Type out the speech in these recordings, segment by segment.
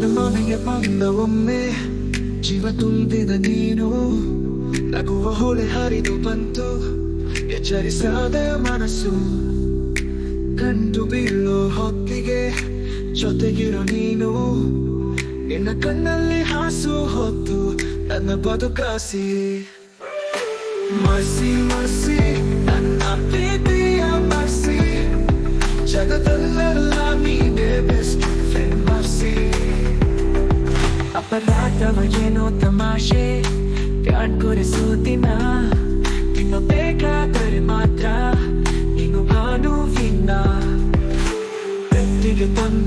ನನ್ನ ಮನೆಗೆ ಬಂದ ಒಮ್ಮೆ ಜೀವ ತುಂಬಿದ ನೀನು. ನಗುವ ಹೊಳೆ ಹರಿದು ಬಂತು, ಎಚ್ಚರಿಸಾದ ಮನಸ್ಸು. ಕಂಡು ಬೀಳೋ ಹೊತ್ತಿಗೆ ಜೊತೆಗಿರೋ ನೀನು. ನಿನ್ನ ಕಣ್ಣಲ್ಲಿ ಹಾಸು ಹೊತ್ತು ನನ್ನ ಬದುಕಾಸಿ. ಮಸಿ ಮಸಿ ನನ್ನ ಪ್ರೀತಿಯ ಮಸಿ ಜಗದಲ್ಲೆಲ್ಲ ಏನೋ ತಮಾಷೆ ಪ್ಯಾಟ್ ಕಾಣ್ಕೊರಿಸುತ್ತಿನ ಇನ್ನು ಬೇಕಾದರೆ ಮಾತ್ರ ನೀನು ಭಾನುವಿನ ತಂದು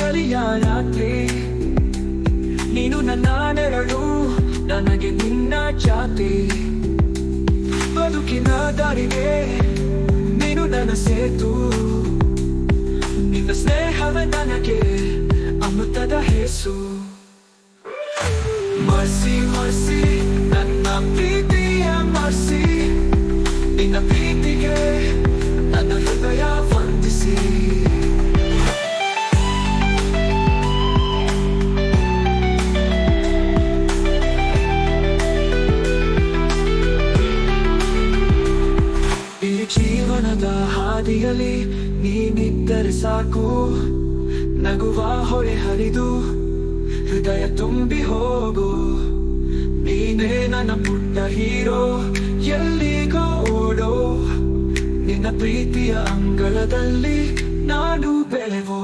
ಚಳಿಯ ರಾತ್ರಿ ನೀನು ನನ್ನ ನೆರಳು, ನನಗೆ ನಿನ್ನ ಜಾತಿ ಬದುಕಿನ ದಾರಿಗೆ ನೀನು ನನ್ನ ಸೇತು. ನಿನ್ನ ಸ್ನೇಹವ ನನಗೆ ಅಮೃತದ ಹೆಸು. ಮಸಿ ಮರ್ಸಿ. ಹಾದಿಯಲ್ಲಿ ನೀನಿದ್ದರೆ ಸಾಕು. ನಗುವ ಹೊಳೆ ಹರಿದು ಹೃದಯ ತುಂಬಿ ಹೋಗು. ನೀನೇ ನನ್ನ ಪುಟ್ಟ ಹೀರೋ, ಎಲ್ಲಿಗೋ ಓಡೋ. ನಿನ್ನ ಪ್ರೀತಿಯ ಅಂಗಳದಲ್ಲಿ ನಾನು ಬೆಳೆವೋ.